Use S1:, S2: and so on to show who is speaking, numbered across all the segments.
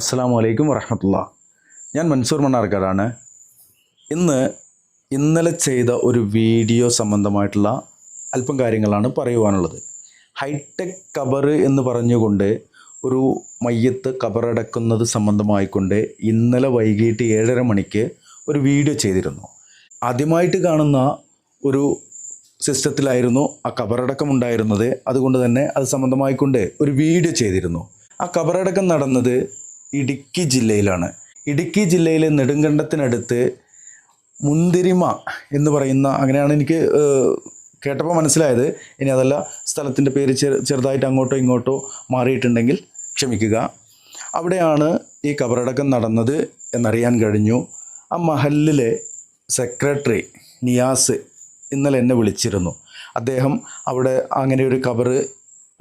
S1: അസ്സാം വലൈക്കും വറഹമത്തുള്ള. ഞാൻ മൻസൂർ മണ്ണാർക്കാടാണ്. ഇന്ന് ഇന്നലെ ചെയ്ത ഒരു വീഡിയോ സംബന്ധമായിട്ടുള്ള അല്പം കാര്യങ്ങളാണ് പറയുവാനുള്ളത്. ഹൈടെക് കബർ എന്ന് പറഞ്ഞുകൊണ്ട് ഒരു മയ്യത്ത് കബറടക്കുന്നത് സംബന്ധമായിക്കൊണ്ട് ഇന്നലെ വൈകിട്ട് ഏഴര മണിക്ക് ഒരു വീഡിയോ ചെയ്തിരുന്നു. ആദ്യമായിട്ട് കാണുന്ന ഒരു സിസ്റ്റത്തിലായിരുന്നു ആ കബറടക്കം ഉണ്ടായിരുന്നത്. അതുകൊണ്ട് തന്നെ അത് സംബന്ധമായിക്കൊണ്ട് ഒരു വീഡിയോ ചെയ്തിരുന്നു. ആ കബറടക്കം നടന്നത് ഇടുക്കി ജില്ലയിലാണ്. ഇടുക്കി ജില്ലയിലെ നെടുങ്കണ്ടത്തിനടുത്ത് മുന്തിരിമ എന്ന് പറയുന്ന അങ്ങനെയാണ് എനിക്ക് കേട്ടപ്പോൾ മനസ്സിലായത്. ഇനി അതല്ല സ്ഥലത്തിന്റെ പേര് ചെറു ചെറുതായിട്ട് അങ്ങോട്ടോ ഇങ്ങോട്ടോ മാറിയിട്ടുണ്ടെങ്കിൽ ക്ഷമിക്കുക. അവിടെയാണ് ഈ കബറടക്കം നടന്നത് എന്നറിയാൻ കഴിഞ്ഞു. ആ മഹലിലെ സെക്രട്ടറി നിയാസ് ഇന്നലെ എന്നെ വിളിച്ചിരുന്നു. അദ്ദേഹം അവിടെ അങ്ങനെ ഒരു കബറ്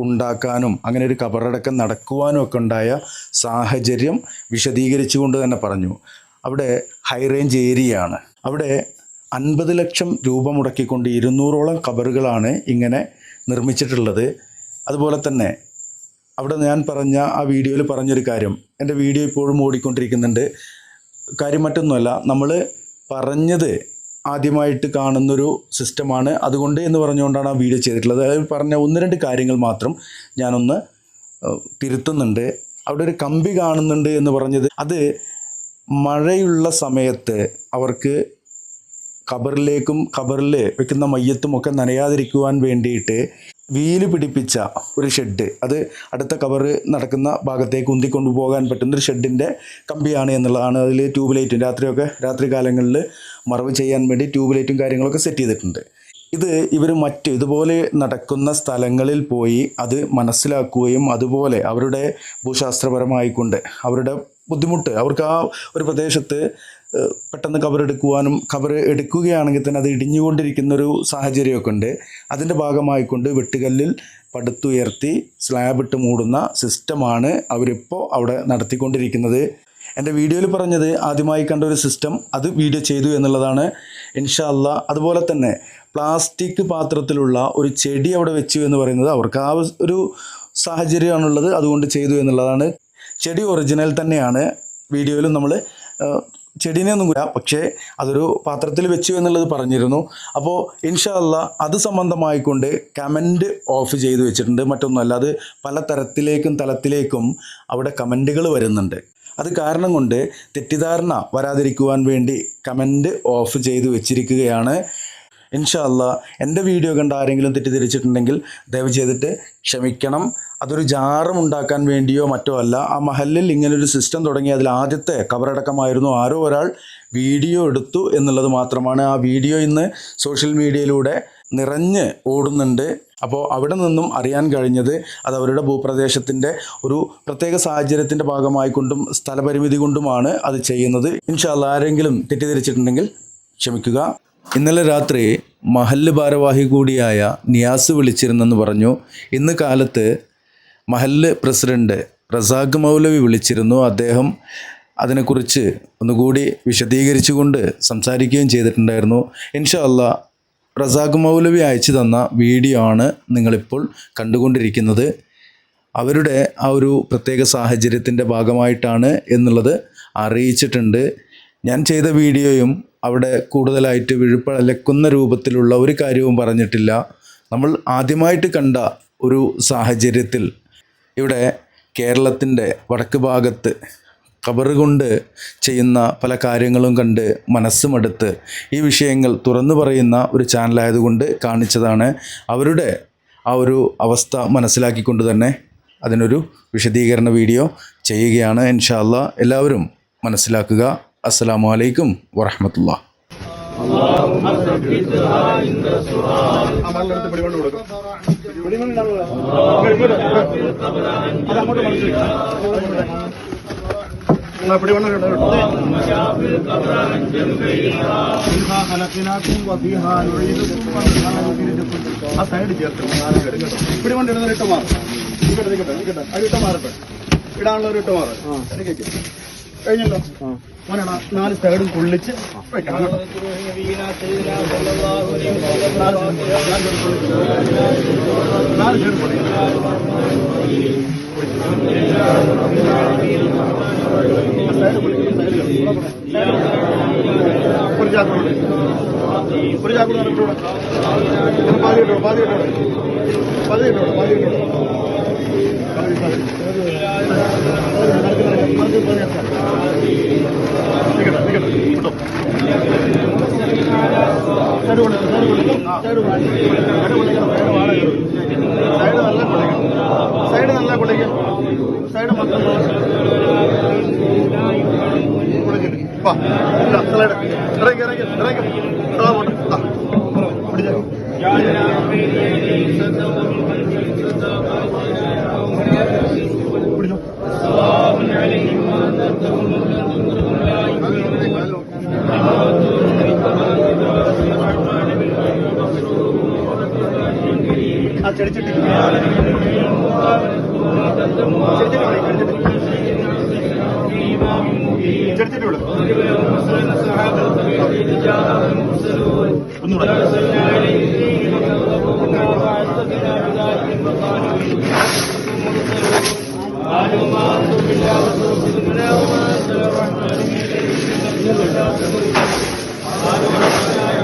S1: ഉണ്ടാക്കാനും അങ്ങനെ ഒരു കബറടക്കം നടക്കുവാനും ഒക്കെ ഉണ്ടായ സാഹചര്യം വിശദീകരിച്ചുകൊണ്ട് തന്നെ പറഞ്ഞു. അവിടെ ഹൈ റേഞ്ച് ഏരിയയാണ് അവിടെ അൻപത് ലക്ഷം രൂപ മുടക്കിക്കൊണ്ട് ഇരുന്നൂറോളം കബറുകളാണ് ഇങ്ങനെ നിർമ്മിച്ചിട്ടുള്ളത്. അതുപോലെ തന്നെ അവിടെ ഞാൻ പറഞ്ഞ ആ വീഡിയോയിൽ പറഞ്ഞൊരു കാര്യം. എന്റെ വീഡിയോ ഇപ്പോഴും ഓടിക്കൊണ്ടിരിക്കുന്നുണ്ട്. കാര്യം മറ്റൊന്നുമല്ല നമ്മൾ പറഞ്ഞത് ആദ്യമായിട്ട് കാണുന്നൊരു സിസ്റ്റമാണ്. അതുകൊണ്ട് എന്ന് പറഞ്ഞുകൊണ്ടാണ് ആ വീഡിയോ ചെയ്തിട്ടുള്ളത്. അതായത് പറഞ്ഞ ഒന്ന് രണ്ട് കാര്യങ്ങൾ മാത്രം ഞാനൊന്ന് തിരുത്തുന്നുണ്ട്. അവിടെ ഒരു കമ്പി കാണുന്നുണ്ട് എന്ന് പറഞ്ഞത് അത് മഴയുള്ള സമയത്ത് അവർക്ക് ഖബറിലേക്കും ഖബറിൽ വെക്കുന്ന മയ്യത്തും ഒക്കെ നനയാതിരിക്കുവാൻ വേണ്ടിയിട്ട് വീൽ പിടിപ്പിച്ച ഒരു ഷെഡ്. അത് അടുത്ത കവറ് നടക്കുന്ന ഭാഗത്തേക്ക് ഉന്തിക്കൊണ്ടു പോകാൻ പറ്റുന്ന ഒരു ഷെഡിന്റെ കമ്പിയാണ് എന്നുള്ളതാണ് അതിൽ ട്യൂബ് ലൈറ്റും രാത്രിയൊക്കെ രാത്രി കാലങ്ങളിൽ മറവ് ചെയ്യാൻ വേണ്ടി ട്യൂബ് ലൈറ്റും കാര്യങ്ങളൊക്കെ സെറ്റ് ചെയ്തിട്ടുണ്ട്. ഇത് ഇവർ മറ്റ് ഇതുപോലെ നടക്കുന്ന സ്ഥലങ്ങളിൽ പോയി അത് മനസ്സിലാക്കുകയും അതുപോലെ അവരുടെ ഭൂശാസ്ത്രപരമായിക്കൊണ്ട് അവരുടെ ബുദ്ധിമുട്ട് അവർക്ക് ആ ഒരു പ്രദേശത്ത് പെട്ടെന്ന് കവർ എടുക്കുവാനും കവർ എടുക്കുകയാണെങ്കിൽ തന്നെ അത് ഇടിഞ്ഞുകൊണ്ടിരിക്കുന്ന ഒരു സാഹചര്യമൊക്കെ ഉണ്ട് അതിന്റെ ഭാഗമായിക്കൊണ്ട് വെട്ടുകല്ലിൽ പടുത്തുയർത്തി സ്ലാബ് ഇട്ട് മൂടുന്ന സിസ്റ്റമാണ് അവരിപ്പോൾ അവിടെ നടത്തിക്കൊണ്ടിരിക്കുന്നത്. എന്റെ വീഡിയോയിൽ പറഞ്ഞത് ആദ്യമായി കണ്ട ഒരു സിസ്റ്റം അത് വീഡിയോ ചെയ്തു എന്നുള്ളതാണ്. ഇൻഷാ അല്ലാ അതുപോലെ തന്നെ പ്ലാസ്റ്റിക് പാത്രത്തിലുള്ള ഒരു ചെടി അവിടെ വെച്ചു എന്ന് പറയുന്നത് അവർക്ക് ആ ഒരു സാഹചര്യമാണുള്ളത് അതുകൊണ്ട് ചെയ്തു എന്നുള്ളതാണ്. ചെടി ഒറിജിനൽ തന്നെയാണ്. വീഡിയോയിലും നമ്മൾ ചെടീനെ ഒന്നും കൂടാ പക്ഷേ അതൊരു പാത്രത്തിൽ വെച്ചു എന്നുള്ളത് പറഞ്ഞിരുന്നു. അപ്പോൾ ഇൻഷാല്ല അത് സംബന്ധമായിക്കൊണ്ട് കമന്റ് ഓഫ് ചെയ്ത് വെച്ചിട്ടുണ്ട്. മറ്റൊന്നുമല്ല അത് പല തരത്തിലേക്കും തലത്തിലേക്കും അവിടെ കമന്റുകൾ വരുന്നുണ്ട്. അത് കാരണം കൊണ്ട് തെറ്റിദ്ധാരണ വരാതിരിക്കുവാൻ വേണ്ടി കമന്റ് ഓഫ് ചെയ്ത് വെച്ചിരിക്കുകയാണ്. ഇൻഷാ അല്ലാ എന്റെ വീഡിയോ കണ്ട ആരെങ്കിലും തെറ്റിദ്ധരിച്ചിട്ടുണ്ടെങ്കിൽ ദയവ് ചെയ്തിട്ട് ക്ഷമിക്കണം. അതൊരു ജാറും ഉണ്ടാക്കാൻ വേണ്ടിയോ മറ്റോ അല്ല. ആ മഹലിൽ ഇങ്ങനൊരു സിസ്റ്റം തുടങ്ങി. അതിൽ ആദ്യത്തെ കബറടക്കമായിരുന്നു ആരോ ഒരാൾ വീഡിയോ എടുത്തു എന്നുള്ളത് മാത്രമാണ്. ആ വീഡിയോ ഇന്ന് സോഷ്യൽ മീഡിയയിലൂടെ നിറഞ്ഞ് ഓടുന്നുണ്ട്. അപ്പോൾ അവിടെ നിന്നും അറിയാൻ കഴിഞ്ഞത് അത് അവരുടെ ഭൂപ്രദേശത്തിന്റെ ഒരു പ്രത്യേക സാഹചര്യത്തിന്റെ ഭാഗമായിക്കൊണ്ടും സ്ഥലപരിമിതി കൊണ്ടുമാണ് അത് ചെയ്യുന്നത്. ഇൻഷാല്ല ആരെങ്കിലും തെറ്റിദ്ധരിച്ചിട്ടുണ്ടെങ്കിൽ ക്ഷമിക്കുക. ഇന്നലെ രാത്രി മഹല്ല് ഭാരവാഹി കൂടിയായ നിയാസ് വിളിച്ചിരുന്നെന്ന് പറഞ്ഞു. ഇന്ന് കാലത്ത് മഹല്ല് പ്രസിഡന്റ് റസാഖ് മൗലവി വിളിച്ചിരുന്നു. അദ്ദേഹം അതിനെക്കുറിച്ച് ഒന്നുകൂടി വിശദീകരിച്ചുകൊണ്ട് സംസാരിക്കുകയും ചെയ്തിട്ടുണ്ടായിരുന്നു. ഇൻഷാ അല്ല റസാഖ് മൗലവി അയച്ചു തന്ന വീഡിയോ ആണ് നിങ്ങളിപ്പോൾ കണ്ടുകൊണ്ടിരിക്കുന്നത്. അവരുടെ ആ ഒരു പ്രത്യേക സാഹചര്യത്തിന്റെ ഭാഗമായിട്ടാണ് എന്നുള്ളത് അറിയിച്ചിട്ടുണ്ട്. ഞാൻ ചെയ്ത വീഡിയോയും അവിടെ കൂടുതലായിട്ട് വിഴുപ്പഴലക്കുന്ന രൂപത്തിലുള്ള ഒരു കാര്യവും പറഞ്ഞിട്ടില്ല. നമ്മൾ ആദ്യമായിട്ട് കണ്ട ഒരു സാഹചര്യത്തിൽ ഇവിടെ കേരളത്തിന്റെ വടക്ക് ഭാഗത്ത് ഖബറ് കൊണ്ട് ചെയ്യുന്ന പല കാര്യങ്ങളും കണ്ട് മനസ്സുമടുത്ത് ഈ വിഷയങ്ങൾ തുറന്നു പറയുന്ന ഒരു ചാനലായതുകൊണ്ട് കാണിച്ചതാണ്. അവരുടെ ആ ഒരു അവസ്ഥ മനസ്സിലാക്കിക്കൊണ്ട് തന്നെ അതിനൊരു വിശദീകരണ വീഡിയോ ചെയ്യുകയാണ്. ഇൻഷാല്ല എല്ലാവരും മനസ്സിലാക്കുക. അസ്സലാമു അലൈക്കും വറഹമത്തുള്ള.
S2: ആ. സൈഡ് ചേർത്ത് പിടികൊണ്ടിരുന്ന ഇട്ട് മാറും ഇവിടെ നിൽക്കട്ടെ നിൽക്കട്ടെ അത് ഇട്ട് മാറട്ടെ ഇടാനുള്ള ഒരു ഇട്ട് മാറും നാല് സൈഡും കൊള്ളിച്ച് നാല് സൈഡ് ഒരു ചാക്കൂടെ ഒരു ചാക്കൂടെ നടക്കൂടെ പാതിയിട്ടോ പാതിയിട്ടോ പാതിയിട്ടോ പാതിയിട്ടോ സൈഡ് നല്ല കുളിക്ക സൈഡ് മൊത്തം ഇറങ്ങി ഇറങ്ങി ഇറങ്ങി പോട്ടെ പിടിച്ചോ ചെടിച്ചിട്ട് ചെടിച്ചിട്ട് വിടും ഒന്നുകൂടെ